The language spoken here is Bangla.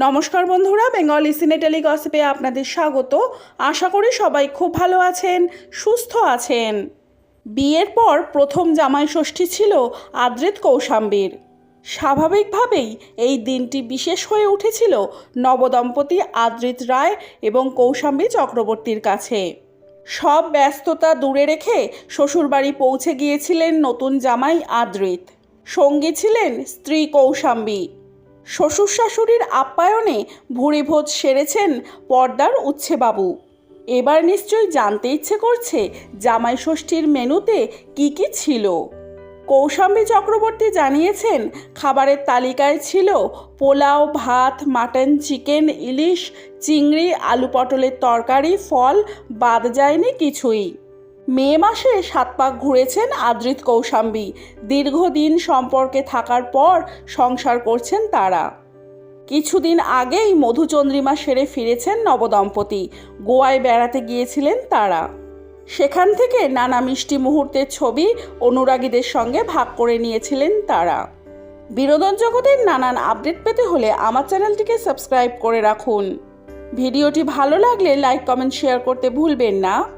নমস্কার বন্ধুরা, বেঙ্গলি সিনেটেলি গসিপে আপনাদের স্বাগত। আশা করি সবাই খুব ভালো আছেন, সুস্থ আছেন। বিয়ের পর প্রথম জামাই ষষ্ঠী ছিল আদ্রিত কৌশাম্বীর। স্বাভাবিকভাবেই এই দিনটি বিশেষ হয়ে উঠেছিল নবদম্পতি আদ্রিত রায় এবং কৌশাম্বী চক্রবর্তীর কাছে। সব ব্যস্ততা দূরে রেখে শ্বশুরবাড়ি পৌঁছে গিয়েছিলেন নতুন জামাই আদ্রিত। সঙ্গী ছিলেন স্ত্রী কৌশাম্বী। শ্বশুর শাশুড়ির আপ্যায়নে ভুরিভোজ সেরেছেন পর্দার উচ্ছেবাবু। এবার নিশ্চয়ই জানতে ইচ্ছে করছে জামাই ষষ্ঠীর মেনুতে কি কি ছিল। কৌশাম্বী চক্রবর্তী জানিয়েছেন, খাবারের তালিকায় ছিল পোলাও, ভাত, মাটন, চিকেন, ইলিশ, চিংড়ি, আলু পটলের তরকারি, ফল, বাদ যায়নি কিছুই। মে মাসে সাত পাক ঘুরেছেন আদ্রিত কৌশাম্বী। দীর্ঘদিন সম্পর্কে থাকার পর সংসার করছেন তারা। কিছুদিন আগেই মধুচন্দ্রিমা সেরে ফিরেছেন নবদম্পতি। গোয়ায় বেড়াতে গিয়েছিলেন তারা। সেখান থেকে নানা মিষ্টি মুহূর্তের ছবি অনুরাগীদের সঙ্গে ভাগ করে নিয়েছিলেন তারা। বিনোদন জগতের নানান আপডেট পেতে হলে আমার চ্যানেলটিকে সাবস্ক্রাইব করে রাখুন। ভিডিওটি ভালো লাগলে লাইক, কমেন্ট, শেয়ার করতে ভুলবেন না।